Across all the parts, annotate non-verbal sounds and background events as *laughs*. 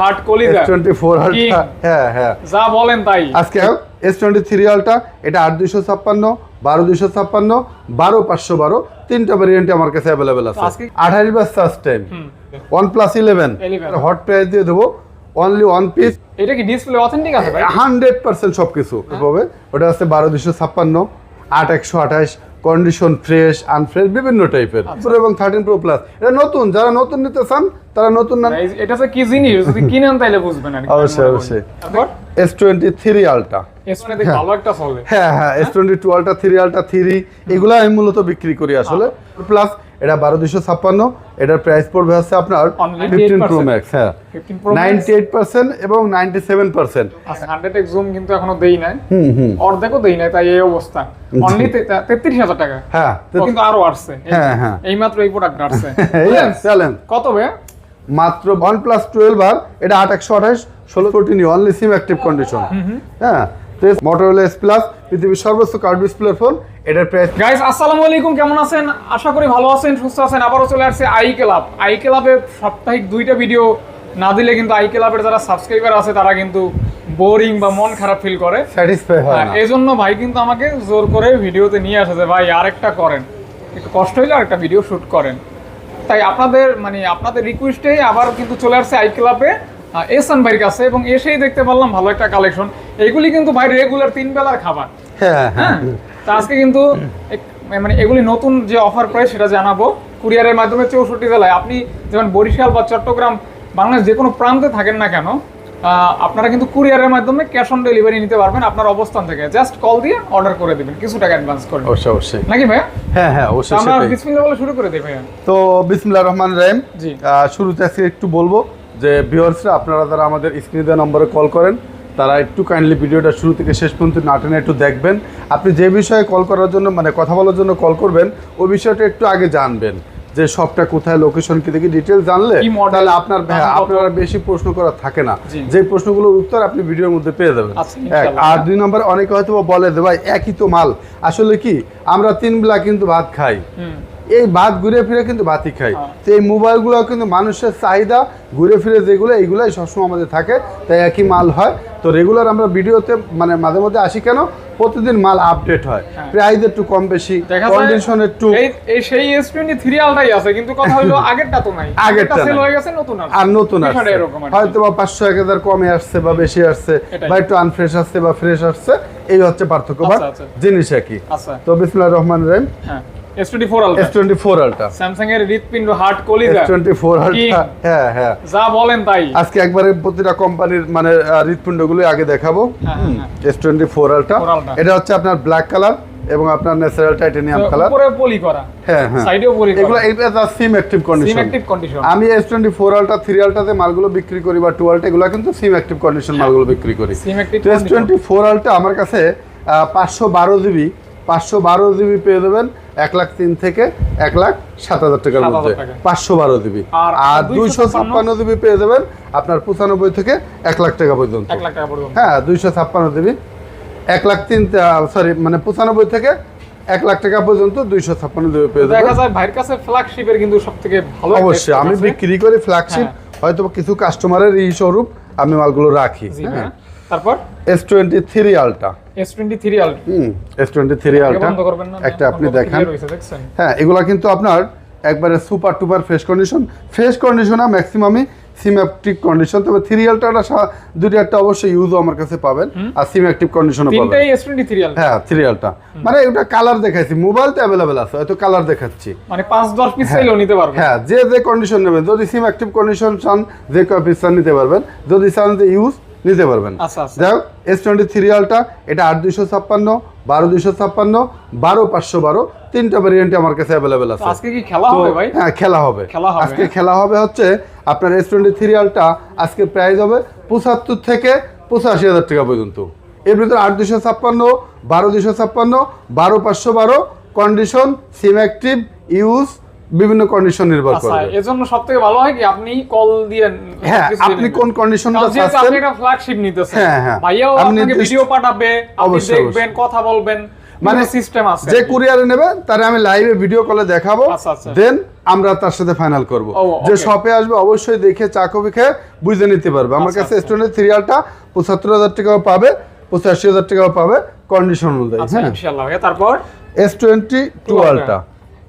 Hard কলিজা 24 আলটা হ্যাঁ হ্যাঁ। যা বলেন তাই। আজকে S23 আলটা এটা 8256 12256 12512 তিনটা ভেরিয়েন্ট আমার কাছে অ্যাভেলেবেল আছে। আজকে 28 বাস search time OnePlus 11 hot price দিয়ে দেবো। অনলি ওয়ান পিস এটা কি ডিসপ্লে অথেন্টিক আছে হান্ড্রেড পার্সেন্ট সবকিছু। হ্যাঁ। হবে ওটা আছে 12256 8128 কন্ডিশন ফ্রেশ আনফ্রেশ বিভিন্ন টাইপের প্রো এবং থার্টিন প্রো প্লাস এটা নতুন যারা নতুন নিতে চান তারা নতুন না। এটা কি জিনিস? যদি *laughs* কিনেন তাইলে বুঝবেন আর অবশ্যই, অবশ্যই। তারপর? এস টোয়েন্টি থ্রি আলটা হ্যাঁ হ্যাঁ S twenty two ultra three ultra three এগুলো আমি মূলত বিক্রি করি আসলে। প্লাস এটা বারো দুশো ছাপ্পান্ন এটার প্রাইস পড়বে হচ্ছে আপনার ফিফটিন প্রো ম্যাক্স হ্যাঁ। 15 Pro Max? Ninety eight percent এবং ninety seven percent 100 X zoom কিন্তু এখনও দেই নাই। হুম হুম। অর্ধেকও দেই নাই তাই এই অবস্থা। অনলি তেত্রিশ হাজার টাকা। হ্যাঁ কিন্তু আরও আসছে হ্যাঁ, হ্যাঁ। এই *laughs* মাত্র এই প্রোডাক্ট আসছে কত বে মাত্র ওয়ান প্লাস টুয়েলভ আর এটা আট একশো আঠাশ ষোলো কোটি অনলি সিম অ্যাক্টিভ কন্ডিশন হ্যাঁ। মোটরোলা এস প্লাস পৃথিবীর সর্বোচ্চ কার্ড ডিসপ্লে ফোন এটার প্রাইস গাইস আসসালামু আলাইকুম কেমন আছেন? আশা করি ভালো আছেন সুস্থ আছেন আবারও চলে আসছে আই ক্লাব আই ক্লাবে সাপ্তাহিক দুইটা ভিডিও না দিলে কিন্তু আই ক্লাবের যারা সাবস্ক্রাইবার আছে তারা কিন্তু বোরিং বা মন খারাপ ফিল করে। স্যাটিসফাই হয় এই জন্য ভাই কিন্তু আমাকে জোর করে ভিডিওতে নিয়ে আসে যে ভাই আরেকটা করেন। একটু কষ্ট হইলে আরেকটা ভিডিও শুট করেন। তাই আপনাদের মানে আপনাদের রিকোয়েস্টে আবার কিন্তু চলে আসছে আই ক্লাবে এসান ভাইয়ের কাছে এবং এসেই দেখতে পারলাম ভালো একটা কালেকশন এগুলি কিন্তু ভাই রেগুলার তিন বেলার খাবার। হ্যাঁ হ্যাঁ হ্যাঁ? তা আজকে কিন্তু মানে এগুলি নতুন যে অফার প্রাইস সেটা জানাব। কুরিয়ারের মাধ্যমে চৌষট্টি জেলায়। আপনি যেমন বরিশাল বা চট্টগ্রাম বাংলাদেশ যে কোনো প্রান্তে থাকেন না কেন আপনারা কিন্তু কুরিয়ারের মাধ্যমে ক্যাশ অন ডেলিভারি নিতে পারবেন আপনার অবস্থান থেকে। জাস্ট কল দিয়ে অর্ডার করে দিবেন। কিছু টাকা অ্যাডভান্স করে। অবশ্যই অবশ্যই। নাকি ভাই হ্যাঁ হ্যাঁ অবশ্যই আমরা। বিসমিল্লাহ বলে শুরু করে দিই ভাইয়া। তো বিসমিল্লাহ রহমান রাহিম। জি। শুরুতে আজকে একটু বলব যে ভিউয়ার্সরা আপনারা যারা আমাদের স্ক্রিনে দেওয়া নম্বরে কল করেন তারা একটু কাইন্ডলি ভিডিওটা শুরু থেকে শেষ পর্যন্ত নাটেনে একটু দেখবেন। আপনি যে বিষয়ে কল করার জন্য মানে কথা বলার জন্য কল করবেন ওই বিষয়টা একটু আগে জানবেন। যে সবটা কোথায় লোকেশন কি দেখি ডিটেল জানলে তাহলে আপনার হ্যাঁ, আপনারা বেশি প্রশ্ন করা থাকে না। যে প্রশ্নগুলোর উত্তর আপনি ভিডিওর মধ্যে পেয়ে যাবেন। আচ্ছা, এক আর দুই নম্বর অনেকে হয়তো বলে যে ভাই একই তো মাল। আসলে কি আমরা তিন বেলা কিন্তু ভাত খাই। এই ভাত ঘুরে ফিরে কিন্তু ভাতই খাই। হ্যাঁ। তো এই মোবাইলগুলো কিন্তু মানুষের চাহিদা ঘুরে ফিরে যেগুলো এইগুলাই সবসময় আমাদের থাকে। তাই একই মাল হয়। তো রেগুলার আমরা ভিডিওতে মানে মাঝে মধ্যে আসি কেন? প্রতিদিন মাল আপডেট হয়। হ্যাঁ। প্রাইস একটু কম বেশি কন্ডিশন একটু এই সেই থ্রি আলটাই আছে কিন্তু কথা হলো *laughs* আগেরটা তো নাই। আগেরটা সেল হয়ে গেছে নতুন। আর নতুন আসছে। কি। হয়তো বা পাঁচশো এক হাজার কমে আসছে বা বেশি আসছে বা একটু আনফ্রেশ আসছে বা ফ্রেশ আসছে এই হচ্ছে পার্থক্য। বা আচ্ছা, আচ্ছা। জিনিস একই। আচ্ছা। তো বিসমুল্লাহ রহমান রহিম। হ্যাঁ। S twenty four ultra S twenty four ultra Samsung এর হৃৎপিণ্ড হার্ট এস কলিজা টোয়েন্টি ফোর হ্যাঁ হ্যাঁ। যা বলেন তাই। আজকে একবারে প্রতিটা কোম্পানির মানে হৃৎপিণ্ডগুলো আগে দেখাবো। হ্যাঁ, হ্যাঁ, S twenty four ultra four এটা হচ্ছে আপনার ব্ল্যাক কালার এবং আপনার ন্যাচারাল টাইটেনিয়াম কালার উপরে পলি করা। হ্যাঁ হ্যাঁ। সাইডেও পলি এগুলো এটা SIM active SIM active condition আমি S twenty four ultra three আলটাতে মালগুলো বিক্রি করি বা টু আলটা এগুলো কিন্তু সিম অ্যাক্টিভ কন্ডিশন মালগুলো বিক্রি করি। সিম অ্যাক্টিভ তো এস টোয়েন্টি ফোর আলটা আমার কাছে পাঁচশো বারো জিবি পাঁচশো বারো জিবি পেয়ে দেবেন এক লাখ তিন থেকে এক লাখ সাত হাজার টাকার মধ্যে। পাঁচশো বারো জিবি আর আর 256 দুইশো ছাপ্পান্ন জিবি পেয়ে দেবেন আপনার পঁচানব্বই থেকে এক লাখ টাকা পর্যন্ত। হ্যাঁ দুইশো ছাপ্পান্ন জিবি এক লাখ তিন সরি মানে পঁচানব্বই থেকে এক লাখ টাকা পর্যন্ত দুইশো ছাপ্পান্ন জিবি পেয়ে দেখা যায় ভাইয়ের কাছে ফ্ল্যাগশিপের কিন্তু সব থেকে ভালো অবশ্যই আমি বিক্রি করি ফ্ল্যাগশিপ হ্যাঁ। হয়তো কিছু কাস্টমারের এই স্বরূপ আমি মালগুলো রাখি। জি ভাইয়া। তারপর? S twenty three ultra S twenty three আল হুম এস টোয়েন্টি থ্রি আলটা একটা আপনি দেখান। হ্যাঁ এগুলা কিন্তু আপনার একবারে super tuper fresh condition fresh কন্ডিশনে ম্যাক্সিমামই সিমেপটিক কন্ডিশন তবে থ্রি আলটাটা দুটি একটা অবশ্যই ইউজও আমার কাছে পাবেন। আর সিমেপটিক কন্ডিশনও পাবেন। তিনটাই এস টোয়েন্টি হ্যাঁ থ্রি আলটা মানে এটা কালার দেখাইছি মোবাইল তো অ্যাভেলেবেল আছে হয়তো কালার দেখাচ্ছি। মানে পাঁচ দশ পিস চাইলেও নিতে পারবে হ্যাঁ যে যে কন্ডিশন নেবেন যদি সিম অ্যাক্টিভ কন্ডিশন চান যে কপি চান নিতে পারবেন। যদি চান যে ইউজ নিতে পারবেন। আচ্ছা আচ্ছা। যাই হোক এস টোয়েন্টি থ্রি আলটা এটা আট দুইশো ছাপ্পান্ন বারো দুইশো ছাপ্পান্ন বারো পাঁচশো বারো তিনটা ভেরিয়েন্টে আমার কাছে অ্যাভেলেবেল আছে। আজকে কি খেলা হবে ভাই? হ্যাঁ খেলা হবে। আজকে। খেলা হবে হচ্ছে আপনার এস টোয়েন্টি থ্রি আলটা আজকে প্রাইস হবে পঁচাত্তর থেকে পঁচাশি হাজার টাকা পর্যন্ত। এর ভিতরে আট দুশো ছাপ্পান্ন বারো দুশো ছাপ্পান্ন বারো পাঁচশো বারো কন্ডিশন সিম অ্যাক্টিভ ইউজ বিভিন্ন কন্ডিশন নির্ভর আচ্ছা এজন্য এর জন্য সব থেকে ভালো হয় কি আপনি কল দিয়ে হ্যাঁ আপনি কোন। কন্ডিশনটা চাচ্ছেন? আপনি একটা ফ্ল্যাগশিপ নিতেছেন। হ্যাঁ, হ্যাঁ। ভাইয়াও আপনি আপনাকে ভিডিও পাঠাবে আপনি দেখবেন কথা বলবেন মানে সিস্টেম আছে। যে কুরিয়ারে নেবে তারে আমি লাইভে ভিডিও কলে দেখাবো আচ্ছা, আচ্ছা। দেন আমরা তার সাথে ফাইনাল করব। যে শপে আসবে অবশ্যই দেখে চা কফি খেয়ে বুঝে নিতে পারবে। আমার আচ্ছা, কাছে আচ্ছা। স্টুডেন্ট সিরিয়ালটা পঁচাত্তর হাজার টাকাও পাবে পঁচাশি হাজার টাকাও পাবে কন্ডিশন অনুযায়ী আচ্ছা হ্যাঁ। ইনশাআল্লাহ। তারপর? এস টোয়েন্টি টু আলটা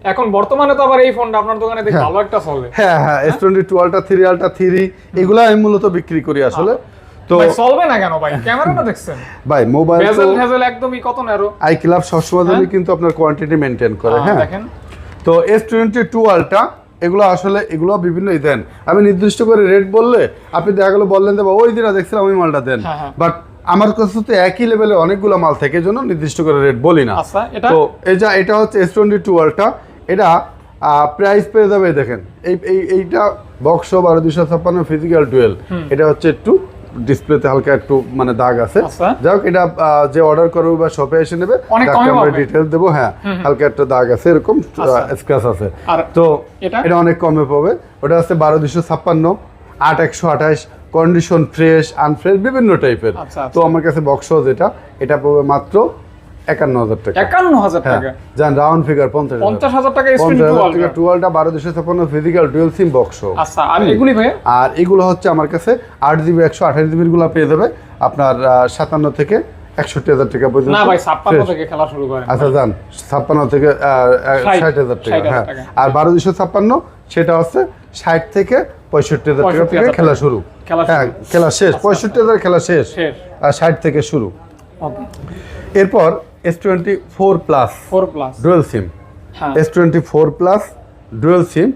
এখন বর্তমানে তো আবার এই ফোনটা আপনার দোকানে দেখি ভালো একটা চলে। হ্যাঁ হ্যাঁ S twenty two ultra three ultra three এগুলো আমি মূলত বিক্রি করি আসলে। তো ভাই চলবে না কেন ভাই? ক্যামেরাটা দেখছেন? ভাই মোবাইল তো ভেজেল একদমই কত ন্যারো আই ক্লাব সবসময় জন্য কিন্তু আপনার কোয়ান্টিটি মেনটেন করে হ্যাঁ? দেখেন। তো এস টোয়েন্টি টু আলটা এগুলো আসলে এগুলো বিভিন্ন দেন। আমি নির্দিষ্ট করে রেট বললে আপনি দেখা গেলো বললেন যে "বাবা, ওই দিন দেখছিলাম ওই মালটা দেন। হ্যাঁ, হ্যাঁ। বাট আমার কাছে তো একই লেভেলে অনেকগুলো মাল থাকে জন্য নির্দিষ্ট করে রেট বলি না। আচ্ছা এটা? তো এই যা এটা হচ্ছে এস টোয়েন্টি টু আলটা এটা প্রাইস পেয়ে যাবে দেখেন। এই এই এইটা বক্স বারো দুশো ছাপ্পান্ন ফিজিক্যাল ডুয়েল এটা হচ্ছে একটু ডিসপ্লেতে হালকা একটু মানে দাগ আছে। আচ্ছা। যাই হোক এটা যে অর্ডার করবে বা শপে এসে নেবে আমরা ডিটেলস দেবো হ্যাঁ। হালকা একটা দাগ আছে এরকম আচ্ছা। স্ক্র্যাচ আছে। তো এটা? অনেক কমে পাবে। ওটা আছে বারো দুশো ছাপ্পান্ন আট একশো আঠাশ কন্ডিশন ফ্রেশ আনফ্রেশ বিভিন্ন টাইপের আচ্ছা, আচ্ছা। তো আমার কাছে বক্স যেটা এটা পাবে মাত্র একান্ন হাজার টাকা। একান্ন হাজার হ্যাঁ টাকা? যান রাউন্ড ফিগার পঞ্চাশ হাজার। টাকা বারো দুশো ছাপ্পান্ন ফিজিক্যাল সিম বক্স আচ্ছা আর এগুলি ভাই আর এগুলো হচ্ছে আমার কাছে আট জিবি একশো আঠাশ জিবিরগুলো পেয়ে যাবে। আপনার সাতান্ন থেকে একষট্টি হাজার টাকা পর্যন্ত। না ভাই ছাপ্পান্ন থেকে খেলা শুরু করেন। আচ্ছা যান ছাপ্পান্ন থেকে ষাট, হাজার টাকা হ্যাঁ। আর বারো দুশো ছাপ্পান্ন সেটা হচ্ছে ষাট থেকে পঁয়ষট্টি হাজার টাকা 65 থেকে খেলা শুরু। হ্যাঁ খেলা শেষ পঁয়ষট্টি হাজার খেলা শেষ। শেষ। আর ষাট থেকে শুরু। এরপর S twenty four plus four plus dual SIM হ্যাঁ। S twenty four plus dual SIM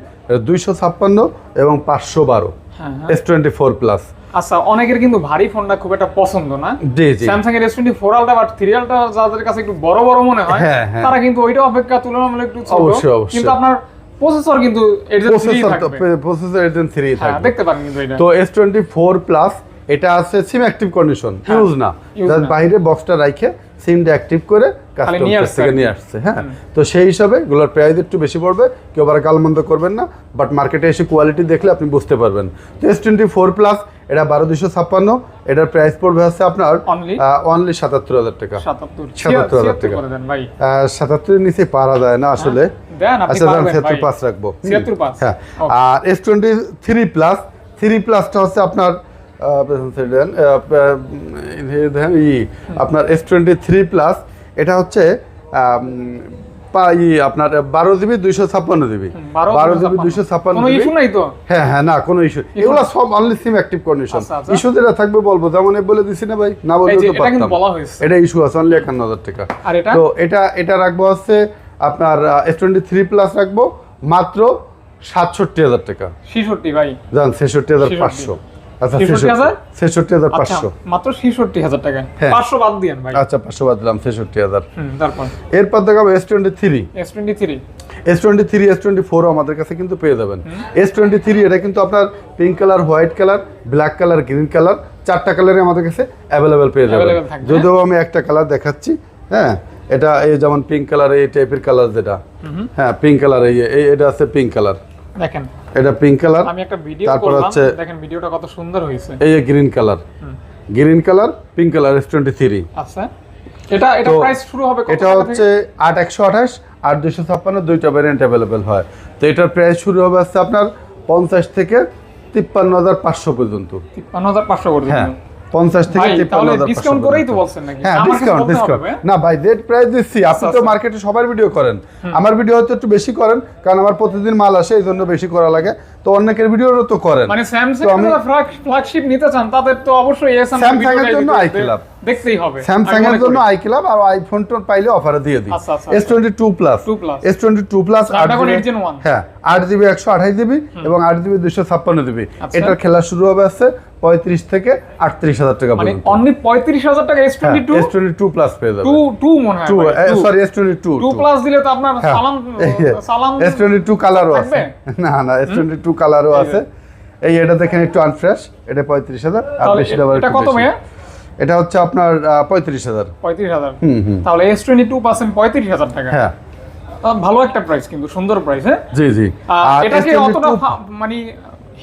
দুইশো ছাপ্পান্ন এবং পাঁচশো বারো। হ্যাঁ হ্যাঁ। এস টোয়েন্টি ফোর প্লাস আচ্ছা অনেকের কিন্তু ভারী ফোনটা খুব একটা পছন্দ না। জি জি। স্যামসাং এর এস টোয়েন্টি ফোর আলটা বা থ্রি আলটা যাদের কাছে একটু বড় বড় মনে হয় হ্যাঁ, হ্যাঁ। তারা কিন্তু ওইটা অপেক্ষা তুলনামূলক একটু ছোট। কিন্তু আপনার প্রসেসর কিন্তু প্রসেসর থ্রি হ্যাঁ থাকবে। দেখতে পারেন কিন্তু এটা। তো এস টোয়েন্টি ফোর প্লাস এটা আছে সিম অ্যাক্টিভ কন্ডিশন ইউজ না। হ্যাঁ, না। বাইরে বক্সটা রাখে সিমটা অ্যাক্টিভ করে কাস্টমার থেকে নিয়ে আসছে হ্যাঁ। তো সেই হিসাবে এগুলোর প্রাইস একটু বেশি পড়বে কেউ আবার গালমন্দ করবেন না বাট মার্কেটে এসে কোয়ালিটি দেখলে আপনি বুঝতে পারবেন। তো এস টোয়েন্টি ফোর প্লাস এটা বারো দুশো ছাপ্পান্ন এটার প্রাইস পড়বে হচ্ছে আপনার অনলি সাতাত্তর হাজার টাকা। সাতাত্তর। হাজার টাকা। সাতাত্তরের নিচে পারা যায় না আসলে। আচ্ছা দাম ছিয়াত্তর পাঁচ রাখব। হুম। 76 পাঁচ। হ্যাঁ। আর S twenty three plus three প্লাসটা হচ্ছে আপনার আপনার এস টোয়েন্টি থ্রি প্লাস এটা হচ্ছে আপনার বারো জিবি দুইশো ছাপ্পান্ন জিবি। বারো জিবি দুইশো ছাপ্পান্ন হ্যাঁ হ্যাঁ না কোনো ইস্যু এগুলো সব only SIM active condition. Issue যেটা থাকবে বলব যেমন বলে দিছি না ভাই না বলতে তো এটা পারতাম। এটা ইস্যু আছে অনলি একান্ন হাজার টাকা। তো এটা এটা রাখব হচ্ছে আপনার এস টোয়েন্টি থ্রি প্লাস রাখব মাত্র সাতষট্টি হাজার টাকা। ছিষট্টি ভাই। যান ছেষট্টি হাজার পাঁচশো। আচ্ছা 66 হাজার? ছেষট্টি হাজার আচ্ছা পাঁচশো মাত্র ছিষট্টি হাজার টাকা। হ্যাঁ। পাঁচশো বাদ দিয়েন ভাই। আচ্ছা পাঁচশো বাদ দিলাম ছেষট্টি হাজার। হুম তারপর? এরপর দেখাবো S twenty three S twenty three S twenty three S twenty ফোরও আমাদের কাছে কিন্তু পেয়ে যাবেন। এস টোয়েন্টি থ্রি এটা কিন্তু আপনার pink colour white colour black colour green colour চারটা কালারে আমাদের কাছে অ্যাভেলেবেল পেয়ে যাবেন। যদিও আমি একটা কালার দেখাচ্ছি হ্যাঁ এটা এই যেমন পিঙ্ক কালার এই টাইপের কালার যেটা। হ্যাঁ পিঙ্ক কালার এই এটা আছে পিঙ্ক কালার দেখেন। এটা পিঙ্ক কালার আমি একটা ভিডিও তারপর হচ্ছে দেখেন ভিডিওটা কত সুন্দর হয়েছে। এই যে green colour green colour pink colour twenty three এটা এটা প্রাইস শুরু হবে এটা হচ্ছে আট একশো আঠাশ আর দুশো ছাপ্পান্ন দুইটা ভ্যারিয়েন্ট অ্যাভেলেবেল হয়। তো এটার প্রাইস শুরু হবে আপনার পঞ্চাশ থেকে তিপ্পান্ন হাজার পাঁচশো পর্যন্ত। তিপ্পান্ন হাজার পাঁচশো পর্যন্ত। হ্যাঁ। 50 থেকে 53000 ডিসকাউন্ট করেই তো বলছেন নাকি? হ্যাঁ ডিসকাউন্ট ডিসকাউন্ট না ভাই রেট প্রাইস দিচ্ছি। আচ্ছা, আপনি তো মার্কেটে সবার ভিডিও করেন। আমার ভিডিও হয়তো একটু বেশি করেন কারণ আমার প্রতিদিন মাল আসে এই জন্য বেশি করা লাগে। তো অনেকের ভিডিওরও তো করেন। মানে স্যামসাং ফ্ল্যাগশিপ নিতে চান তাদের তো অবশ্যই এস Samsung এর জন্য iCloud। দেখতেই হবে স্যামসাং এর জন্য আই ক্লাব আর আইফোন টোন পাইলে অফারে দিয়ে দিই। আচ্ছা, আচ্ছা, S twenty two plus 2 S twenty two plus আট 8 হ্যাঁ আট জিবি একশো আঠাশ জিবি এবং আট জিবি দুশো ছাপ্পান্ন জিবি। এটার খেলা শুরু হবে আছে পঁয়ত্রিশ থেকে আটত্রিশ হাজার টাকা মানে অনলি পঁয়ত্রিশ হাজার টাকা S twenty two S twenty two plus পেয়ে যাবে টু টু মনে হয় two sorry S twenty two two plus দিলে তো আপনার সালাম সালাম টোয়েন্টি টু কালারও আছে। না না টু কালারও আছে। এই এটা দেখেন একটু আনফ্রেশ এটা পঁয়ত্রিশ হাজার আর আবার এটা কত বেশি। মেয়ে এটা হচ্ছে আপনার পঁয়ত্রিশ হাজার। পঁয়ত্রিশ হাজার? তাহলে এস টোয়েন্টি টু পার্সেন্ট পঁয়ত্রিশ হাজার টাকা। হ্যাঁ। ভালো একটা প্রাইস কিন্তু সুন্দর প্রাইস হ্যাঁ? জি জি। আহ, এটাকে S22 অতটা মানে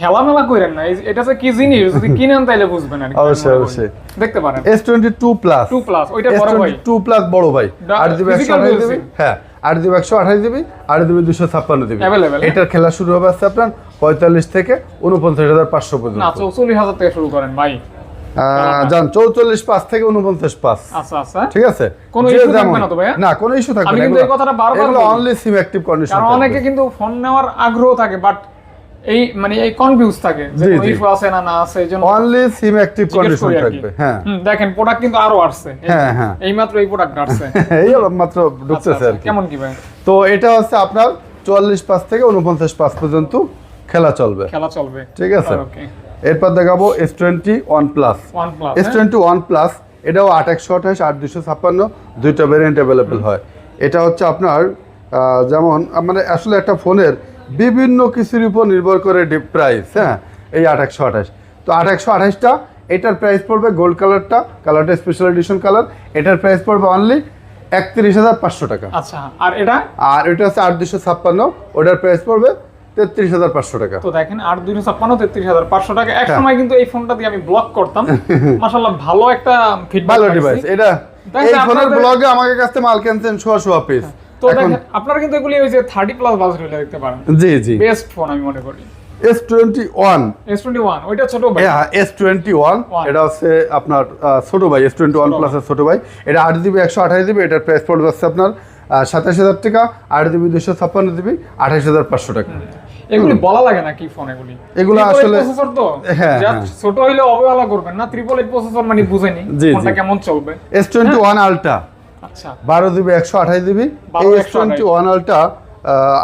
হেলামেলা করেন না এটা যে কি জিনিস যদি কিনেন তাইলে বুঝবেন আর কি, অবশ্যই, অবশ্যই। দেখতে পারেন। S twenty two plus two plus ওইটা বড় ভাই। টু প্লাস বড় ভাই। দা- আট জিবি একশো আঠাশ dual জিবি SIM। হ্যাঁ আট জিবি দুশো ছাপ্পান্ন জিবি Available, হ্যাঁ? এটার খেলা শুরু হবে আপনার পঁয়তাল্লিশ থেকে উনপঞ্চাশ হাজার পাঁচশো না পর্যন্ত চৌচল্লিশ হাজার থেকে শুরু করেন ভাই। আহ, যান চৌচল্লিশ পাঁচ থেকে উনপঞ্চাশ পাঁচ। আচ্ছা আচ্ছা। ঠিক আছে? কোনো যে issue থাকবে না তো ভাইয়া? না কোনো ইস্যু থাকবে না এই কথাটা বারবার। অনলি সিম অ্যাক্টিভ কন্ডিশন কারণ অনেকে কিন্তু ফোন নেওয়ার আগ্রহ থাকে বাট এই মানে এই কনফিউজ থাকে যে ইস্যু আছে না না আছে এই জন্য অনলি সিম অ্যাক্টিভ কন্ডিশন। থাকবে হ্যাঁ। দেখেন প্রোডাক্ট কিন্তু আরও আসছে। হ্যাঁ, হ্যাঁ। এই মাত্র এই প্রোডাক্ট আসছে। *laughs* এই মাত্র আচ্ছা, ঢুকতেছে আচ্ছা, আর কেমন কি ভাই? তো এটা হচ্ছে আপনার চুয়াল্লিশ পাঁচ থেকে উনপঞ্চাশ পাঁচ পর্যন্ত খেলা চলবে। খেলা চলবে। ঠিক আছে? এরপর দেখাবো S twenty one plus S twenty one plus এটাও আট একশো আঠাশ আট দুশো ছাপ্পান্ন দুইটা ভ্যারিয়েন্ট অ্যাভেলেবেল হয়। এটা হচ্ছে আপনার যেমন মানে আসলে একটা ফোনের বিভিন্ন কিছুর উপর নির্ভর করে প্রাইস হ্যাঁ? এই আট একশো আঠাশ। তো আট একশো আঠাশটা এটার প্রাইস পড়বে গোল্ড কালারটা কালারটা স্পেশাল এডিশন কালার এটার প্রাইস পড়বে অনলি একত্রিশ হাজার পাঁচশো টাকা। আচ্ছা আর এটা? আর এটা হচ্ছে আট দুশো ছাপ্পান্ন ওটার প্রাইস পড়বে তেত্রিশ হাজার পাঁচশো টাকা। তো দেখেন আট দুইশো ছাপ্পান্ন তেত্রিশ হাজার পাঁচশো টাকা। এক হ্যাঁ। সময় কিন্তু এই ফোনটা দিয়ে আমি ব্লক করতাম। *laughs* মাসাল্লাহ ভালো একটা ফিডব্যাক ভালো ডিভাইস এটা এই ফোনের ব্লগে আমাকে কাছ মাল কিনছেন শোয়া শোয়া পিস তো দেখেন আপনারা কিন্তু এগুলি ওই যে থার্টি প্লাস দেখতে পারেন। জি জি। বেস্ট ফোন আমি মনে করি। S twenty one S twenty one ওইটা ছোট ভাই। হ্যাঁ এস টোয়েন্টি ওয়ান. এটা হচ্ছে আপনার ছোট ভাই এস টোয়েন্টি ওয়ান ছোট প্লাসের ছোট ভাই। এটা আট জিবি একশো আঠাশ জিবি এটার প্রাইস পড়ে যাচ্ছে আপনার সাতাশ হাজার টাকা আট জিবি দুশো ছাপ্পান্ন জিবি আঠাশ হাজার পাঁচশো টাকা। এগুলি বলা লাগে না কি ফোন এগুলি। এগুলো আসলে- প্রসেসর তো। হ্যাঁ, হ্যাঁ। ছোট হইলে অবহেলা করবেন না ট্রিপল এইট প্রসেসর মানে বুঝেনি ফোনটা কেমন চলবে। এস টোয়েন্টি ওয়ান আলট্রা আচ্ছা। বারো জিবি একশো আঠাশ জিবি এই এস টোয়েন্টি ওয়ান আলট্রা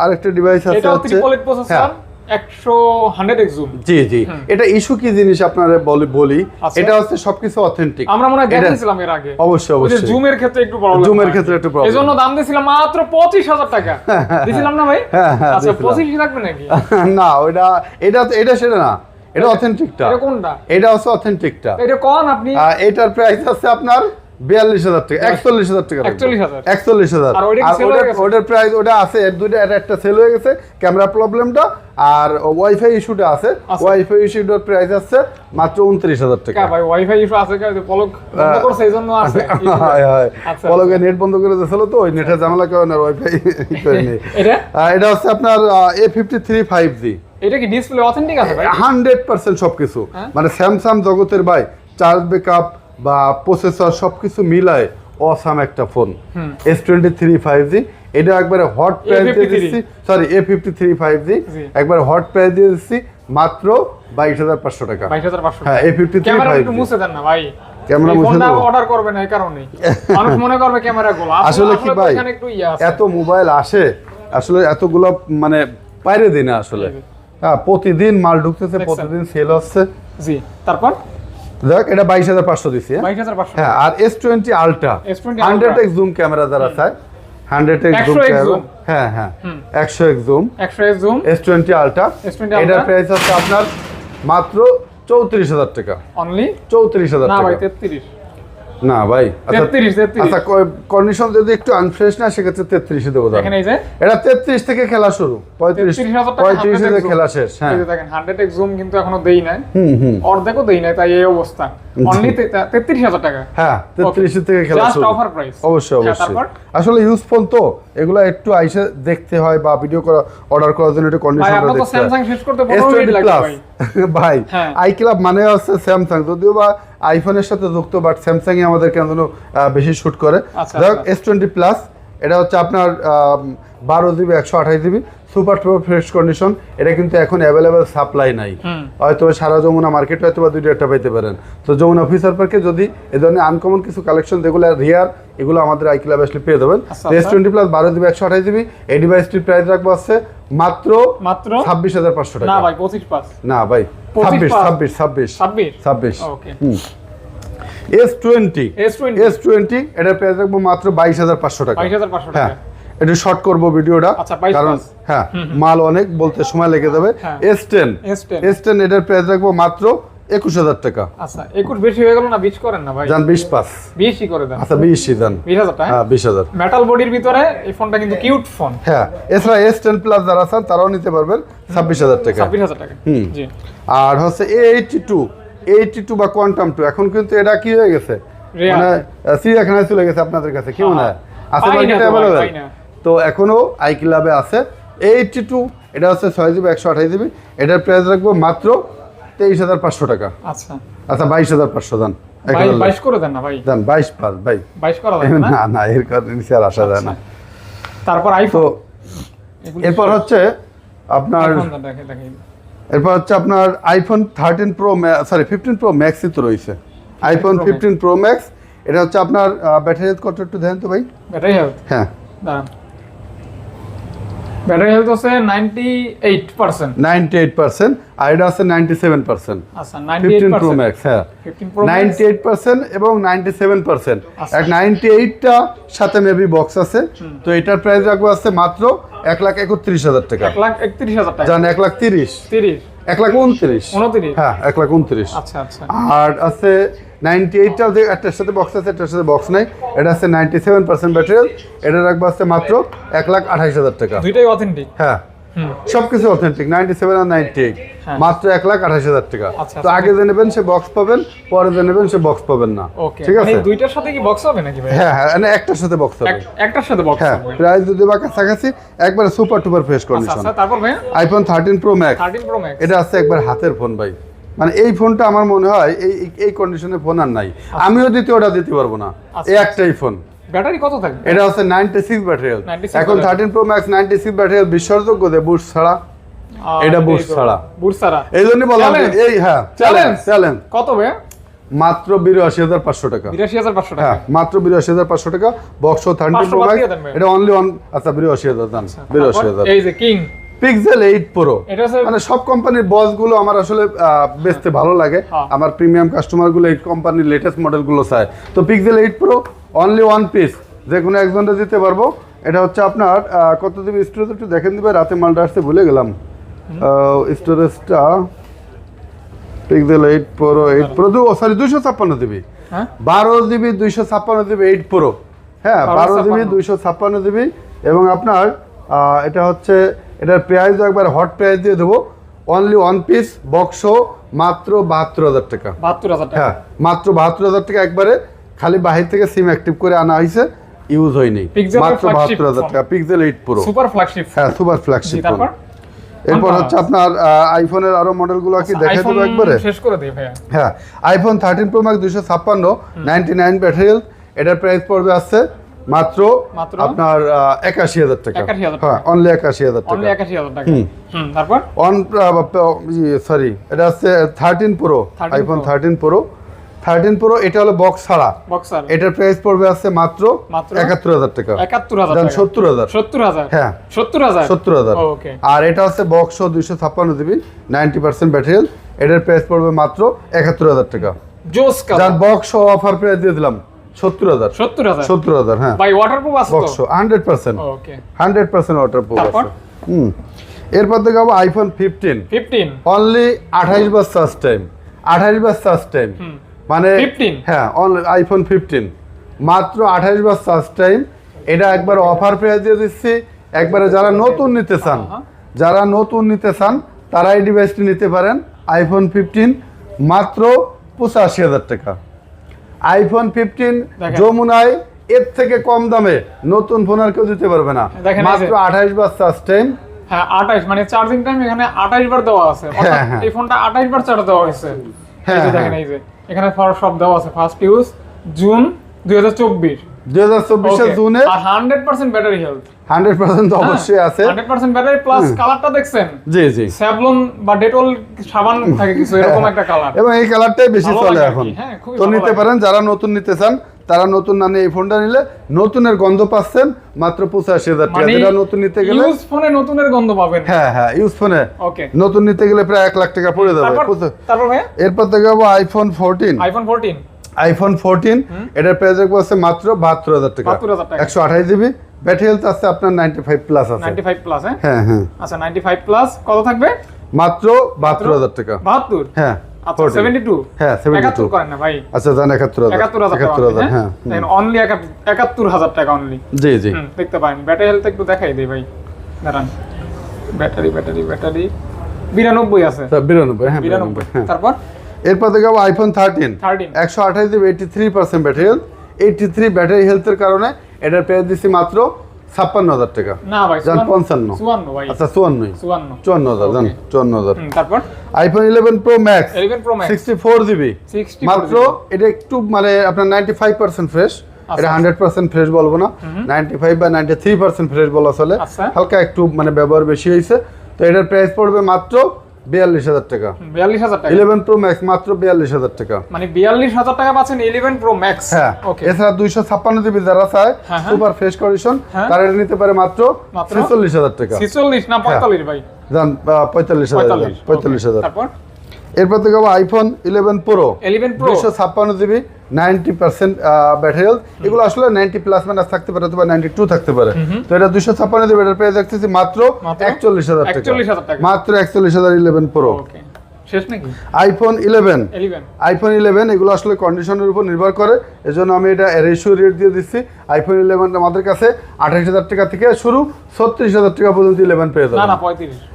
আরেকটা ডিভাইস আছে হচ্ছে প্রসেসর হ্যাঁ। একশো হান্ড্রেড এক্স জুম জি। জি এটা ইস্যু কি জিনিস আপনারা বলি বলি? আচ্ছা। এটা হচ্ছে সবকিছু অথেন্টিক আমরা মনে হয় দেখেছিলাম এর আগে। অবশ্যই, অবশ্যই। জুমের ক্ষেত্রে একটু প্রবলেম জুমের ক্ষেত্রে একটু problem। এই দাম দিয়েছিলাম মাত্র পঁচিশ হাজার টাকা। *laughs* দিছিলাম না ভাই? হ্যাঁ, হ্যাঁ, আচ্ছা পঁচিশ থাকবে নাকি? *laughs* না এটা সেটা না। এটা অথেন্টিকটা এটা কোনটা? এটা হচ্ছে অথেন্টিকটা এটা কন আপনি? এটার প্রাইস আছে আপনার বিয়াল্লিশ হাজার টাকা একচল্লিশ হাজার টাকা একচল্লিশ হাজার। আর ওটার- প্রাইস ওটা আছে এর দুইটা এর একটা সেল হয়ে গেছে ক্যামেরা প্রবলেমটা আর ওয়াইফাই ইস্যুটা আছে। ওয়াইফাই ইস্যুটার প্রাইস আছে মাত্র উনত্রিশ হাজার টাকা। ভাই ওয়াইফাই ইস্যু আছে পলক বন্ধ জন্য আছে। *laughs* পলকে নেট বন্ধ করে দিয়েছিল তো ওই নেটের ঝামেলা কারণে ওয়াইফাই করেনি *laughs* এটা? এটা হচ্ছে আপনার A fifty three five G এটা কি ডিসপ্লে অথেন্টিক আছে ভাই? হান্ড্রেড পার্সেন্ট সবকিছু। হ্যাঁ? মানে স্যামসাং জগতের ভাই চার্জ ব্যাকআপ বা প্রসেসর সবকিছু মিলায় অসাম একটা phone S twenty three five G এটা একবারে হট প্রাইস দিয়ে দিচ্ছি। Sorry A fifty three five G. একবার হট প্রাইস দিয়ে দিচ্ছি মাত্র বাইশ হাজার পাঁচশো টাকা। বাইশ হাজার পাঁচশো হ্যাঁ এ ফিফটি থ্রি ফাইভ মুছে দেন না ভাই। ক্যামেরা মুছে ফোনটা অর্ডার করবে না এই কারণে *laughs* মানুষ মনে করবে ক্যামেরা গুলো। আসলে কি ভাই এখানে একটু ইয়ে এত মোবাইল আসে আসলে এতগুলো মানে বাইরে দিনে আসলে। হ্যাঁ প্রতিদিন মাল ঢুকতেছে প্রতিদিন সেল হচ্ছে। জি তারপর? দেখ এটা বাইশ হাজার পাঁচশো দিচ্ছি হ্যাঁ? হ্যাঁ আর S twenty ultra. S20 hundred X zoom camera যারা চায় হান্ড্রেড এক্স জুম ক্যামেরা। হ্যাঁ হ্যাঁ একশো এক্স জুম। একশো X zoom. S twenty ultra. এটার প্রাইস হচ্ছে আপনার মাত্র চৌত্রিশ হাজার টাকা। অনলি চৌত্রিশ হাজার টাকা। তেত্রিশ। না ভাই আচ্ছা তেত্রিশ আচ্ছা কন্ডিশন যদি একটু আনফ্রেশ না সেক্ষেত্রে তেত্রিশে দেবো দাম এখানে এই যে এটা তেত্রিশ থেকে খেলা শুরু পঁয়ত্রিশ 33,000 টাকা পঁয়ত্রিশে 100x থেকে খেলা শেষ হ্যাঁ। দেখেন হান্ড্রেড এক্স জুম কিন্তু এখনও দেই নাই। হুম হুম। অর্ধেকও দেই নাই তাই এই অবস্থা। অনলি তেত্রিশ হাজার টাকা। হ্যাঁ তেত্রিশে থেকে খেলা শুরু। অফার প্রাইস অবশ্যই হ্যাঁ, অবশ্যই। আসলে ইউজফুল তো এগুলো একটু আইসে দেখতে হয় বা ভিডিও করা অর্ডার করার জন্য একটু তো দেখতে হয়। *laughs* ভাই। হ্যাঁ। আই ক্লাব মানে হচ্ছে স্যামসাং যদিও বা আইফোনের সাথে যুক্ত বাট স্যামসাং ই আমাদের কেন যেন, বেশি শুট করে। আচ্ছা, দেখ আচ্ছা। এস টোয়েন্টি প্লাস এটা হচ্ছে আপনার বারো জিবি একশো আঠাশ GB super tuper fresh condition এটা কিন্তু এখন অ্যাভেলেবেল সাপ্লাই নাই। হয়তো সারা যমুনা মার্কেট হয়তো বা দুইটা একটা পাইতে পারেন। তো যমুনা অফিসার পার্কে যদি এ ধরনের আনকমন কিছু কালেকশন যেগুলো রিয়ার এগুলো আমাদের আই ক্লাব আসলে পেয়ে দেবেন এস। টোয়েন্টি প্লাস বারো জিবি একশো আঠাশ জিবি এই ডিভাইসটির প্রাইস রাখব আছে মাত্র মাত্র ছাব্বিশ হাজার পাঁচশো টাকা। না ভাই পঁচিশ পাঁচ। না ভাই 25 ছাব্বিশ ছাব্বিশ ছাব্বিশ। ছাব্বিশ? ছাব্বিশ। এস টোয়েন্টি এস টোয়েন্টি এটার প্রাইস রাখব মাত্র বাইশ হাজার পাঁচশো টাকা। বাইশ হাজার পাঁচশো হ্যাঁ। টাকা। শর্ট করব ভিডিওটা। আচ্ছা, 22 কারণ হ্যাঁ মাল অনেক বলতে সময় লেগে যাবে। হ্যাঁ। এস টেন এস টেন এটার প্রাইস রাখব মাত্র একুশ হাজার টাকা। আচ্ছা একুশ বেশি হয়ে গেল না বিশ করেন না ভাই? যান বিশ পাস বিশই করে দেন। আচ্ছা বিশই যান বিশ হাজার হ্যাঁ? বিশ হাজার। মেটাল বডির ভিতরে এই ফোনটা কিন্তু কিউট ফোন হ্যাঁ এছাড়া এস টেন প্লাস যারা আছেন তারাও নিতে পারবেন ছাব্বিশ হাজার টাকা। ছাব্বিশ হাজার টাকা। হুম। জি। আর হচ্ছে A eighty two eighty two বা কোয়ান্টাম টু এখন কিন্তু এটা কি হয়ে গেছে। মানে আহ, চিড়িয়াখানায় চলে গেছে আপনাদের কাছে কি হয় আছে না মার্কেটে ভাই, অ্যাভেলেবেল তো এখনও আই ক্লাবে আছে। এইটটি টু এটা হচ্ছে ছয় জিবি একশো আঠাশ জিবি এটার প্রাইস রাখব মাত্র তেইশ হাজার পাঁচশো টাকা। আচ্ছা। আচ্ছা বাইশ হাজার পাঁচশো দান বাইশ করে দেন না ভাই। দান বাইশ পাঁচ ভাই। বাইশ করা না? না এর কারণে নিচে আর আসা যায় না। তারপর তো আইফোন এরপর হচ্ছে আপনার এরপর হচ্ছে আপনার iPhone thirteen pro sorry fifteen pro ম্যাক্সই তো রয়েছে। আইফোন ফিফটিন প্রো ম্যাক্স এটা হচ্ছে আপনার ব্যাটারি কত একটু দেন তো ভাই? ব্যাটারি হ্যাঁ। দাঁড়ান। Battery health percent. Ninety eight আর এটা আছে নাইনটি সেভেন পার্সেন্ট। আচ্ছা ninety eight fifteen pro max হ্যাঁ। Fifteen pro ninety eight percent এবং নাইনটি সেভেন পার্সেন্ট। আচ্ছা। এক নাইনটি এইটটা সাথে মেবি বক্স আছে। তো এটার প্রাইস রাখব আছে মাত্র এক লাখ একত্রিশ হাজার টাকা। এক লাখ একত্রিশ হাজার টাকা। জান এক লাখ তিরিশ। তিরিশ। এক লাখ উনত্রিশ। উনত্রিশ? হ্যাঁ এক লাখ উনত্রিশ। আচ্ছা আচ্ছা। আর আছে নাইনটি এইটটা যে একটার সাথে বক্স আছে একটার সাথে বক্স নাই। এটা আছে নাইনটি সেভেন পার্সেন্ট ব্যাটারি এটা রাখব আছে মাত্র এক লাখ আঠাইশ হাজার টাকা। দুইটাই অথেন্টিক হ্যাঁ। সবকিছু অথেন্টিক নাইনটি সেভেন আর নাইনটি এইট। হ্যাঁ। মাত্র এক লাখ আঠাশ হাজার টাকা। আচ্ছা, তো আগে যে নেবেন সে বক্স পাবেন পরে যে নেবেন সে বক্স পাবেন না। ঠিক আছে? মানে দুইটার সাথে কি বক্স হবে নাকি হ্যাঁ হ্যাঁ মানে একটার সাথে বক্স হবে। একটার সাথে বক্স হ্যাঁ প্রাইস যদি বা কাছাকাছি একবারে সুপার টুপার ফ্রেশ আচ্ছা কন্ডিশন আচ্ছা তারপর ভাই iPhone thirteen pro max thirteen pro max এটা আছে একবার হাতের ফোন ভাই। মানে এই ফোনটা আমার মনে হয় এই এই- এই কন্ডিশনে ফোন আর নাই। আমিও দ্বিতীয়টা দিতে পারব না। আচ্ছা, এই একটাই ফোন। ব্যাটারি কত থাকবে? এটা হচ্ছে ব্যাটারি এখন প্রো ম্যাক্স ব্যাটারি দেয় বুট ছাড়া। এটা এই ছাড়া। এই জন্য বললাম এই হ্যাঁ চ্যালেঞ্জ চ্যালেঞ্জ কত মাত্র বিরাশি হাজার পাঁচশো টাকা। বিরাশি হাজার পাঁচশো টাকা। হ্যাঁ মাত্র বিরাশি হাজার পাঁচশো টাকা। বক্স থার্টিন 500 প্রো ম্যাক্স দিয়ে দেন ভাই। এটা অনলি অন আচ্ছা বিরাশি হাজার দাম। বিরাশি হাজার। এই যে কিং পিক্সেল এইট প্রো মানে সব কোম্পানির বসগুলো আমার আসলে বেচতে ভালো লাগে। হ্যাঁ। আমার প্রিমিয়াম কাস্টমারগুলো এই কোম্পানির লেটেস্ট মডেলগুলো চায়। তো pixel eight pro only one piece যে কোনো একজনটা দিতে পারব। এটা হচ্ছে আপনার কত দিবি স্টোরেজ একটু দেখেন দিবে রাতে মালটা আসতে ভুলে গেলাম। স্টোরেজটা pixel eight pro eight pro দু সরি দুইশো ছাপ্পান্ন দিবি। হ্যাঁ? বারো জিবি দুইশো ছাপ্পান্ন জিবি এইট প্রো হ্যাঁ বারো 1256 দুইশো ছাপ্পান্ন জিবি এবং আপনার এটা হচ্ছে এটার প্রাইস একবার হট প্রাইস দিয়ে দেবো। অনলি ওয়ান পিস বক্স মাত্র বাহাত্তর হাজার টাকা। বাহাত্তর হাজার হ্যাঁ মাত্র বাহাত্তর হাজার টাকা একবারে খালি বাহির থেকে সিম অ্যাক্টিভ করে আনা হয়েছে ইউজ হয়নি। মাত্র বাহাত্তর হাজার টাকা pixel eight pro super flagship হ্যাঁ সুপার ফ্ল্যাগশিপ ফোন এরপর হচ্ছে আপনার আইফোনের আরও মডেলগুলো কি দেখে দেবো একবারে? শেষ করে দিই ভাইয়া। হ্যাঁ আইফোন থার্টিন প্রো ম্যাক্স দুশো ছাপ্পান্ন নাইনটি নাইন ব্যাটারি হেলথ এটার প্রাইস পড়বে আসছে মাত্র? আপনার একাশি হাজার টাকা। 81,000 হ্যাঁ অনলি একাশি হাজার টাকা। একাশি হাজার টাকা। হুম। হুম তারপর? অন সরি এটা হচ্ছে thirteen pro iPhone thirteen pro thirteen pro এটা হলো বক্স ছাড়া। এটার প্রাইস পড়বে আসছে মাত্র? একাত্তর হাজার টাকা। একাত্তর হাজার সত্তর হাজার। সত্তর হাজার? হ্যাঁ। সত্তর হাজার? সত্তর হাজার। আর এটা হচ্ছে বক্স দুইশো ছাপ্পান্ন জিবি নাইনটি পার্সেন্ট ব্যাটারি এটার প্রাইস পড়বে মাত্র একাত্তর হাজার টাকা। জোস বক্স অফার প্রাইস দিয়ে দিলাম সত্তর হাজার। সত্তর হাজার? সত্তর হাজার হ্যাঁ। ভাই ওয়াটারপ্রুফ আছে box hundred percent okay hundred percent water আছে। হুম। এরপর থেকে আইফোন ফিফটিন ফিফটিন অনলি আঠাইশ বার চার্জ টাইম আঠাইশ বার চার্জ টাইম মানে 15? হ্যাঁ আইফোন ফিফটিন মাত্র আঠাইশ বার চার্জ টাইম এটা একবার অফার প্রাইস দিয়ে দিচ্ছি। একবারে যারা নতুন নিতে চান যারা নতুন নিতে চান তারা এই ডিভাইসটি নিতে পারেন। আইফোন ফিফটিন মাত্র পঁচাশি হাজার টাকা। আইফোন ফিফটিন যমুনায় এর থেকে কম দামে নতুন ফোন আর কেউ দিতে পারবে না। মাত্র আঠাইশ বার চার্জ টাইম হ্যাঁ আঠাইশ মানে চার্জিং টাইম এখানে আঠাইশ বার দেওয়া আছে। হ্যাঁ, হ্যাঁ। এই ফোনটা আঠাইশ বার চার্জ দেওয়া হয়েছে। হ্যাঁ, দেখেন। এই যে এখানে সব দেওয়া আছে। ফার্স্ট ইউজ জুন দুই হাজার চব্বিশ। দুই হাজার চব্বিশের জুনে hundred percent battery health hundred percent অবশ্যই আছে। হান্ড্রেড পার্সেন্ট ব্যাটারি প্লাস কালারটা দেখছেন? জি জি। স্যাভলন বা ডেটল সাবান থাকে কিছু এরকম একটা কালার এবং এই কালারটাই বেশি চলে এখন। কি, খুবই তো নিতে পারেন যারা নতুন নিতে চান তারা নতুন না নিয়ে এই ফোনটা নিলে নতুনের গন্ধ পাচ্ছেন মাত্র পঁচাশি হাজার টাকা। মানে যেটা নতুন নিতে গেলে ইউজ ফোনে নতুনের গন্ধ পাবেন। হ্যাঁ হ্যাঁ ইউজ ফোনে ওকে নতুন নিতে গেলে প্রায় এক লাখ টাকা পড়ে যাবে। তারপর এরপর থেকে iPhone fourteen iPhone fourteen iPhone fourteen এটার প্রাইস রাখব আছে মাত্র বাহাত্তর হাজার টাকা। 72,000 টাকা। একশো আঠাশ জিবি ব্যাটারি হেলথ আছে আপনার নাইনটি ফাইভ প্লাস আছে। নাইনটি ফাইভ প্লাস হ্যাঁ? হ্যাঁ হ্যাঁ। আচ্ছা নাইনটি ফাইভ প্লাস কত থাকবে? মাত্র বাহাত্তর হাজার টাকা। বাহাত্তর? হ্যাঁ 14 হ্যাঁ, 72 একাত্তর আচ্ছা হাজার। হ্যাঁ হুম। অনলি টাকা অনলি জি জি। দেখতে পারেন। ব্যাটারি হেলথ একটু দেখাই দিই ভাই। দাঁড়ান। ব্যাটারি ব্যাটারি ব্যাটারি বিরানব্বই আছে। বিরানব্বই হ্যাঁ বিরানব্বই বিরানব্বই। হ্যাঁ। তারপর? এরপর থেকে আইফোন থার্টিন একশো আঠাশ GB eighty three percent battery health eighty three battery হেলথের কারণে এটার প্রাইস দিচ্ছি মাত্র ছাপ্পান্ন হাজার টাকা। যান পঞ্চান্ন। আচ্ছা চুয়ান্ন। চুয়ান্ন। হাজার যান চুয়ান্ন হাজার। তারপর? IPhone eleven pro max eleven pro max sixty four GB মাত্র এটা একটু মানে আপনার নাইনটি ফাইভ পার্সেন্ট ফ্রেশ এটা হান্ড্রেড পার্সেন্ট ফ্রেশ বলব না। নাইনটি ফাইভ বা নাইনটি থ্রি পার্সেন্ট ফ্রেশ বলা চলে। আচ্ছা। হালকা একটু মানে ব্যবহার বেশি হয়েছে। তো এটার প্রাইস পড়বে মাত্র বিয়াল্লিশ হাজার টাকা। বিয়াল্লিশ হাজার টাকা। ইলেভেন প্রো ম্যাক্স মাত্র বিয়াল্লিশ হাজার টাকা। মানে বিয়াল্লিশ হাজার টাকা পাচ্ছেন ইলেভেন প্রো ম্যাক্স। হ্যাঁ এছাড়া দুইশো ছাপ্পান্ন জিবি যারা চায় হ্যাঁ, হ্যাঁ। সুপার ফ্রেশ কন্ডিশন হ্যাঁ। তারা এটা নিতে পারে মাত্র? ছেচল্লিশ হাজার টাকা। ছিচল্লিশ না পঁয়তাল্লিশ ভাই? যান পঁয়তাল্লিশ হাজার পঁয়তাল্লিশ। পঁয়তাল্লিশ হাজার। তারপর? এরপর থেকে iPhone eleven pro eleven pro দুশো ছাপ্পান্ন GB ninety percent battery health এগুলো আসলে নাইনটি প্লাস মাইনাস থাকতে পারে অথবা নাইনটি টু থাকতে পারে। তো এটা দুশো ছাপ্পান্ন জিবি এটার প্রাইস দেখতেছি মাত্র? একচল্লিশ হাজার টাকা। মাত্র একচল্লিশ হাজার ইলেভেন প্রো ওকে শেষ নাকি? আইফোন ইলেভেন আইফোন ইলেভেন এগুলো আসলে কন্ডিশনের উপর নির্ভর করে। এজন্য আমি এটা রেশিও রেট দিয়ে দিচ্ছি। আইফোন ইলেভেন আমাদের কাছে আঠাশ হাজার টাকা থেকে শুরু ছত্রিশ হাজার টাকা পর্যন্ত ইলেভেন পেয়ে যাবেন।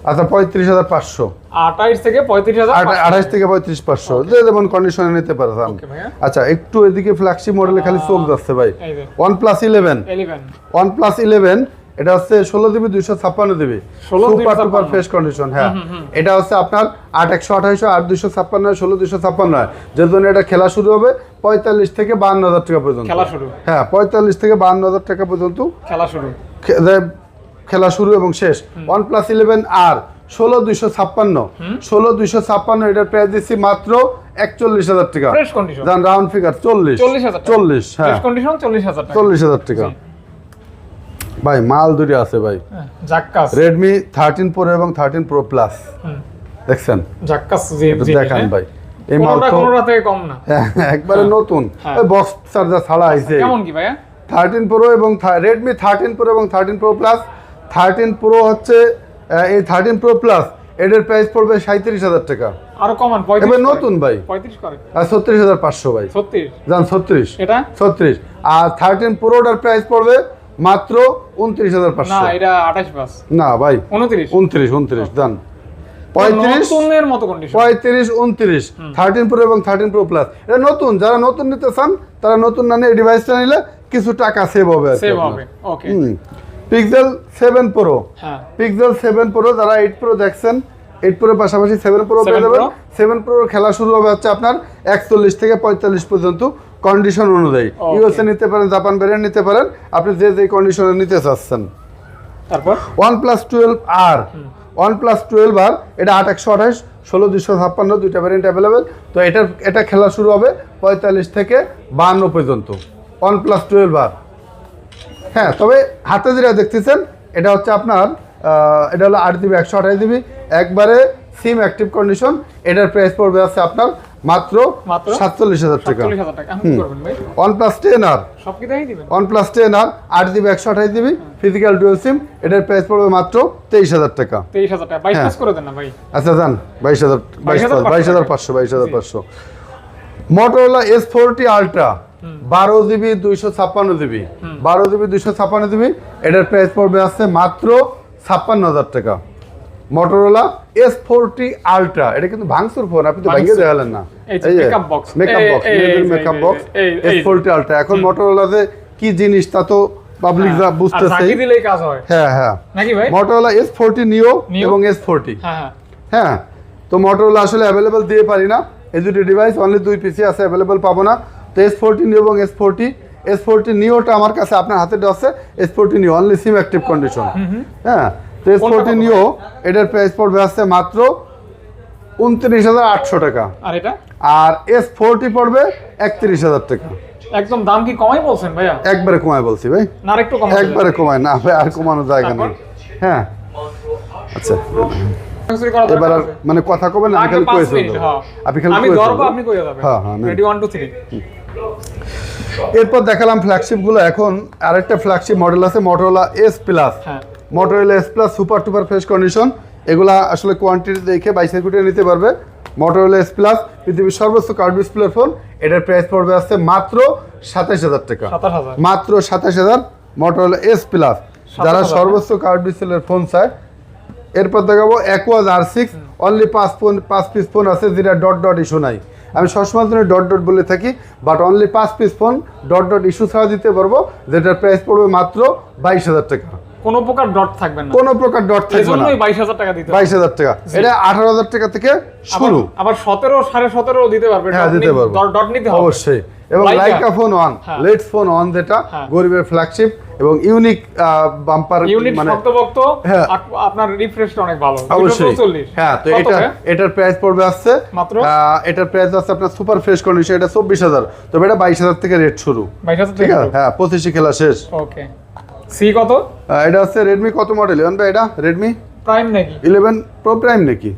আচ্ছা পঁয়ত্রিশ হাজার পাঁচশো। আঠাইশ থেকে পঁয়ত্রিশ হাজার আঠাশ থেকে পঁয়ত্রিশ পাঁচশো। যেমন কন্ডিশনে নিতে পারতাম আচ্ছা একটু এদিকে ফ্ল্যাগশিপ মডেলে খালি চোখ যাচ্ছে ভাই। OnePlus eleven OnePlus eleven এটা হচ্ছে ষোলো জিবি দুইশো ছাপ্পান্ন জিবি 16 সুপার ফ্রেশ কন্ডিশন হ্যাঁ। এটা হচ্ছে আপনার আট একশো আঠাইশো আট দুইশো ছাপ্পান্ন ষোলো দুইশো ছাপ্পান্ন হয় যে জন্য এটা খেলা শুরু হবে পঁয়তাল্লিশ থেকে বান্ন হাজার টাকা পর্যন্ত। খেলা শুরু। হ্যাঁ পঁয়তাল্লিশ থেকে বান্ন হাজার টাকা পর্যন্ত খেলা শুরু। খেলা শুরু এবং শেষ। ওয়ান প্লাস ইলেভেন আর ষোলো দুইশো ছাপ্পান্ন। ষোলো দুইশো ছাপ্পান্ন এটার প্রাইস দিচ্ছি মাত্র একচল্লিশ হাজার টাকা। রাউন্ড ফিগার চল্লিশ। 40,000 টাকা। চল্লিশ হ্যাঁ। চল্লিশ হাজার টাকা। চল্লিশ হাজার টাকা। ভাই মাল দুটি আছে ভাই। হ্যাঁ, জাক্কাস। রেডমি থার্টিন প্রো এবং থার্টিন প্রো প্লাস দেখছেন? দেখান ভাই। এই মাল তো কম না। হ্যাঁ, একবারে নতুন। হ্যাঁ। বক্স চার্জার ছাড়া আইছে। কেমন কি ভাইয়া? থার্টিন প্রো এবং রেডমি থার্টিন প্রো এবং thirteen pro plus thirteen pro হচ্ছে এই থার্টিন প্রো প্লাস এটার প্রাইস পড়বে সাঁত্রিশ হাজার টাকা। আরও কমান এবার নতুন ভাই। পঁয়ত্রিশ করে। আর ছত্রিশ হাজার পাঁচশো ভাই। ছত্রিশ? যান ছত্রিশ। এটা? ছত্রিশ। আর থার্টিন প্রোটার প্রাইস পড়বে মাত্র উনত্রিশ হাজার না পাঁচশো এটা আঠাশ পাস না ভাই। উনত্রিশ? উনত্রিশ উনত্রিশ দান পঁয়ত্রিশ পঁয়ত্রিশ উনত্রিশ। থার্টিন প্রো এবং থার্টিন প্রো প্লাস এটা নতুন যারা নতুন নিতে চান তারা নতুন না নিয়ে ডিভাইসটা নিলে কিছু টাকা সেভ হবে সেভ হবে okay pixel seven pro pixel seven pro যারা এইট প্রো দেখছেন এইট প্রোর পাশাপাশি সেভেন প্রো 7 পেয়ে যাবেন। সেভেন প্রোর খেলা শুরু হবে হচ্ছে আপনার একচল্লিশ থেকে পঁয়তাল্লিশ পর্যন্ত। কন্ডিশন অনুযায়ী. ইউএসএ নিতে পারেন জাপান ভ্যারিয়েন্ট নিতে পারেন আপনি যে যে কন্ডিশনে নিতে চাচ্ছেন। তারপর? OnePlus twelve R OnePlus twelve R এটা আট একশো আঠাশ ষোলো দুশো ছাপ্পান্ন দুইটা ভ্যারিয়েন্ট অ্যাভেলেবেল তো এটার এটা খেলা শুরু হবে পঁয়তাল্লিশ থেকে বাহান্ন পর্যন্ত। ওয়ান প্লাস টুয়েলভ আর হ্যাঁ তবে হাতে যেটা দেখতেছেন এটা হচ্ছে আপনার এটা হলো আট জিবি একশো আঠাশ জিবি। একবারে সিম অ্যাক্টিভ কন্ডিশন এটার প্রাইস পড়বে আছে আপনার মাত্র? সাতচল্লিশ হাজার টাকা। হাজার OnePlus ten R. OnePlus ten R আট জিবি একশো আঠাশ জিবি ফিজিক্যাল ডুয়েল সিম এটার প্রাইস পড়বে মাত্র তেইশ হাজার টাকা। হাজার হ্যাঁ। পাস করে দেন আচ্ছা যান। বাইশ হাজার বাইশ 22,500 বাইশ হাজার পাঁচশো বাইশ হাজার পাঁচশো মোটরোলা এস ফোরটি আলট্রা বারো জিবি দুইশো ছাপ্পান্ন জিবি। বারো জিবি দুইশো ছাপ্পান্ন জিবি এটার প্রাইস পড়বে আছে মাত্র ছাপ্পান্ন হাজার টাকা। মোটরোলা এস ফোরটি আলট্রা এটা কিন্তু ভাঙচুর ফোন আপনি তো ভেঙে ভাঙচুর। দেখালেন না। Makeup box makeup box S এই- ফোরটি আলট্রা এখন মোটরোলাতে কি জিনিস তা তো পাবলিক হ্যাঁ, আর দিলেই কাজ হয়। হ্যাঁ হ্যাঁ। নাকি ভাই? মোটরোলা এস ফোরটি নিও এবং এস ফোরটি হ্যাঁ হ্যাঁ। হ্যাঁ তো মোটরোলা আসলে অ্যাভেলেবেল দিয়ে পারি না। এই দুটি ডিভাইস অনলি দুই পিসি আছে অ্যাভেলেবেল পাবো না। তো এস ফোরটি নিও এবং এস ফোরটি এস ফোরটি নিওটা আমার কাছে আপনার হাতে আছে S forty neo only SIM active condition হ্যাঁ তো এস এটার প্রাইস পড়বে আসছে মাত্র উনত্রিশ হাজার আটশো টাকা। আর এটা? আর এস ফোরটি পড়বে একত্রিশ হাজার টাকা। একদম দাম কি কমাই বলছেন ভাইয়া? একবারে কমায় বলছি ভাই। না একটু একবারে কমায় না ভাই আর কমানো জায়গা নেই। হ্যাঁ। আচ্ছা। এবার আর মানে কথা কবেন না খালি কয়ে চলবো আপনি খালি আমি ধরবো আপনি কইয়া যাবেন। হ্যাঁ, হ্যাঁ, রেডি ওয়ান টু থ্রি এরপর দেখালাম ফ্ল্যাগশিপগুলো। এখন আরেকটা ফ্ল্যাগশিপ মডেল আছে মোটরোলা এস প্লাস হ্যাঁ। Motorola S plus super tuper fresh condition এগুলা আসলে কোয়ান্টিটি দেখে বাইসের কুটে নিতে পারবে। মোটরোলা এস প্লাস পৃথিবীর সর্বোচ্চ কার্ড ডিসপ্লে ফোন এটার প্রাইস পড়বে আসছে মাত্র সাতাশ হাজার টাকা। মাত্র সাতাশ হাজার মোটরোলা এস প্লাস যারা সর্বোচ্চ কার্ড ডিসপ্লের ফোন চায় এরপর দেখাবো অ্যাকোয়াজ আর সিক্স অনলি পাঁচ ফোন পাঁচ পিস ফোন আছে যেটা ডট ডট ইস্যু নাই। আমি সবসময় জন্য ডট ডট বলে থাকি বাট অনলি পাঁচ piece phone dot dot issue ছাড়া দিতে পারব যেটার প্রাইস পড়বে মাত্র বাইশ হাজার টাকা। কোনো প্রকার ডট থাকবে না। কোনো প্রকার ডট থাকবে না। জন্যই বাইশ হাজার টাকা দিতে হবে। বাইশ হাজার টাকা। এটা আঠারো হাজার টাকা থেকে শুরু। আবার- আবার সতেরো সাড়ে সতেরো দিতে পারবে। হ্যাঁ, দিতে পারব। ডট- নিতে হবে। অবশ্যই। এবং Leica phone one. Leitz phone one যেটা হ্যাঁ। গরিবের ফ্ল্যাগশিপ এবং ইউনিক বাম্পার মানে শক্তভক্ত হ্যাঁ। আপনার অনেক ভালো। অবশ্যই। 240 হ্যাঁ তো এটা এটার প্রাইস পড়বে আসছে মাত্র? এটার প্রাইস আছে আপনার সুপার ফ্রেশ কন্ডিশন এটা চব্বিশ হাজার। তবে এটা বাইশ হাজার থেকে রেট শুরু। বাইশ হাজার ঠিক আছে? হ্যাঁ পঁচিশে খেলা শেষ। ওকে সি কত? এটা হচ্ছে রেডমি কত মডেল ইলেভেন ভাই এটা রেডমি প্রাইম নাকি? ইলেভেন প্রো প্রাইম নাকি?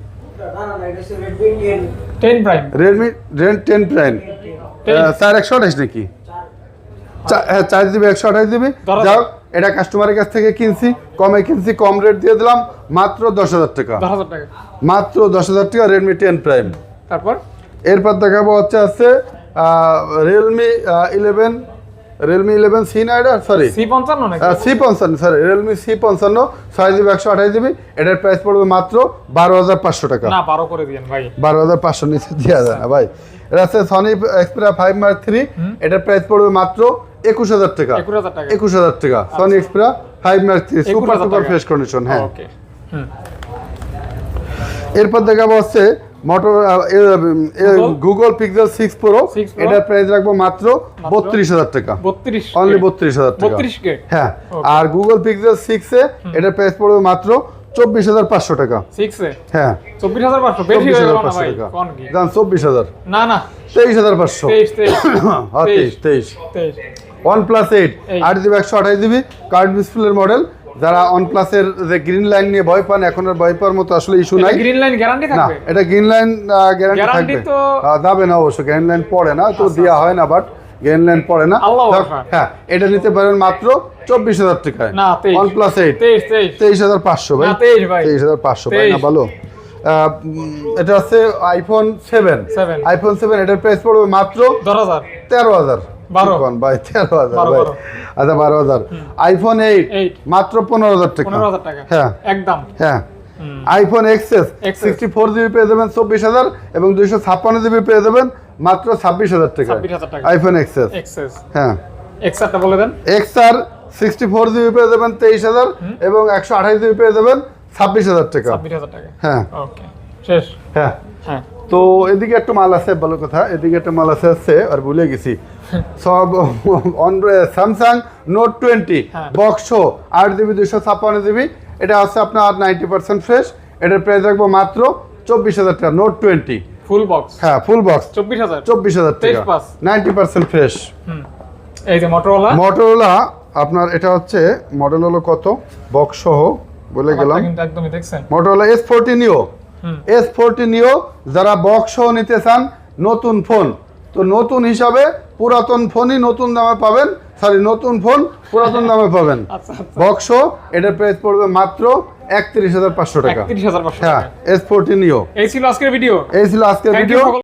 Ten prime Redmi ten prime 10 চার একশো আঠাশ নাকি? হ্যাঁ চার জিবি একশো আঠাশ জিবি যাও এটা কাস্টমারের কাছ থেকে কিনছি। কমে কিনছি কম রেট দিয়ে দিলাম। মাত্র দশ হাজার টাকা। দশ হাজার টাকা। মাত্র দশ হাজার টাকা রেডমি টেন প্রাইম তারপর? এরপর দেখাবো হচ্ছে আছে Realme eleven Realme eleven C না এটা? সরি সি পঞ্চান্ন সি পঞ্চান্ন সরি রিয়েলমি সি পঞ্চান্ন ছয় জিবি একশো আঠাশ জিবি এটার প্রাইস পড়বে মাত্র বারো হাজার পাঁচশো টাকা। না বারো করে ভাই। বারো হাজার পাঁচশো নিচে দেওয়া যায় না ভাই। এটা আছে Sony Xperia five mark three এটার প্রাইস পড়বে মাত্র একুশ হাজার টাকা। একুশ হাজার টাকা। Sony Xperia five mark three super 21,000 super fresh condition হ্যাঁ। এরপর দেখাবো হচ্ছে motor Google pixel six pro এটার প্রাইস রাখব মাত্র বত্রিশ হাজার টাকা। বত্রিশ অনলি বত্রিশ হাজার টাকা। হ্যাঁ আর গুগল পিক্সেল সিক্স এ এটার প্রাইস পড়বে মাত্র চব্বিশ হাজার পাঁচশো টাকা। হ্যাঁ। চব্বিশ হাজার পাঁচশো? টাকা। দাম চব্বিশ হাজার। না না। তেইশ হাজার পাঁচশো। তেইশ তেইশ। *coughs* হ্যাঁ তেইশ। তেইশ তেইশ। ওয়ান প্লাস এইট আট জিবি একশো আঠাশ জিবি কার্ড ডিসপ্লের মডেল যারা ওয়ান প্লাসের যে গ্রিন লাইন নিয়ে ভয় পান এখন আর ভয় পাওয়ার মতো আসলে ইস্যু নাই। গ্রিন লাইন গ্যারান্টি না থাকবে? এটা গ্রিন লাইন গ্যারান্টি থাকবে। তো- যাবে না অবশ্য গ্রিন লাইন পড়ে না তো দেওয়া হয় না বাট গ্রিন লাইন পড়ে না। হ্যাঁ এটা নিতে পারেন মাত্র চব্বিশ হাজার টাকায়। না, 23 ওয়ান প্লাস এইট তেইশ হাজার পাঁচশো ভাই। 23 ভাই। তেইশ হাজার পাঁচশো ভাই না ভালো। এটা হচ্ছে আইফোন সেভেন 7 আইফোন সেভেন এটার প্রাইস পড়বে মাত্র তেরো হাজার। ভাই তেরো হাজার ভাই। আচ্ছা বারো হাজার। আইফোন এইট মাত্র পনেরো হাজার টাকা। পনেরো হাজার টাকা। হ্যাঁ। একদম। হ্যাঁ। IPhone XS sixty four GB পেয়ে যাবেন চব্বিশ হাজার এবং দুইশো ছাপ্পান্ন জিবি পেয়ে যাবেন মাত্র ছাব্বিশ হাজার টাকা। আইফোন এক্সএস হ্যাঁ। বলে দেন। সিক্সটি ফোর জিবি পেয়ে যাবেন তেইশ হাজার এবং একশো আঠাশ জিবি পেয়ে যাবেন ছাব্বিশ হাজার টাকা। ছাব্বিশ হাজার টাকা। হ্যাঁ। শেষ। হ্যাঁ। হ্যাঁ। তো এদিকে একটা মাল আছে ভালো কথা। এদিকে একটা মাল আছে আছে আর ভুলে গেছি। *laughs* সব স্যামসাং নোট টোয়েন্টি বক্সো আট জিবি দুশো ছাপ্পান্ন জিবি। এটা আছে আপনার নাইনটি পার্সেন্ট ফ্রেশ এটার প্রাইস রাখব মাত্র চব্বিশ হাজার টাকা নোট টোয়েন্টি ফুল বক্স হ্যাঁ ফুল বক্স চব্বিশ হাজার? চব্বিশ হাজার টাকা। 23 নাইনটি পার্সেন্ট ফ্রেশ এই যে মোটরওয়ালা মটোরোলা আপনার এটা হচ্ছে মডেল হলো কত? বক্স সহ বলে গেলাম। কিন্তু একদমই দেখছেন। মটোরোলা এস ফোরটি নিও হুম। এস ফোরটি নিও যারা বক্স সহ নিতে চান নতুন ফোন তো নতুন হিসাবে পুরাতন ফোনই নতুন দামে পাবেন। সরি নতুন ফোন পুরাতন দামে পাবেন। আচ্ছা আচ্ছা। বক্স এটার প্রাইস পড়বে মাত্র একত্রিশ হাজার পাঁচশো টাকা। হ্যাঁ এস ফোরটিন এই ছিল আজকের ভিডিও এই ছিল আজকের ভিডিও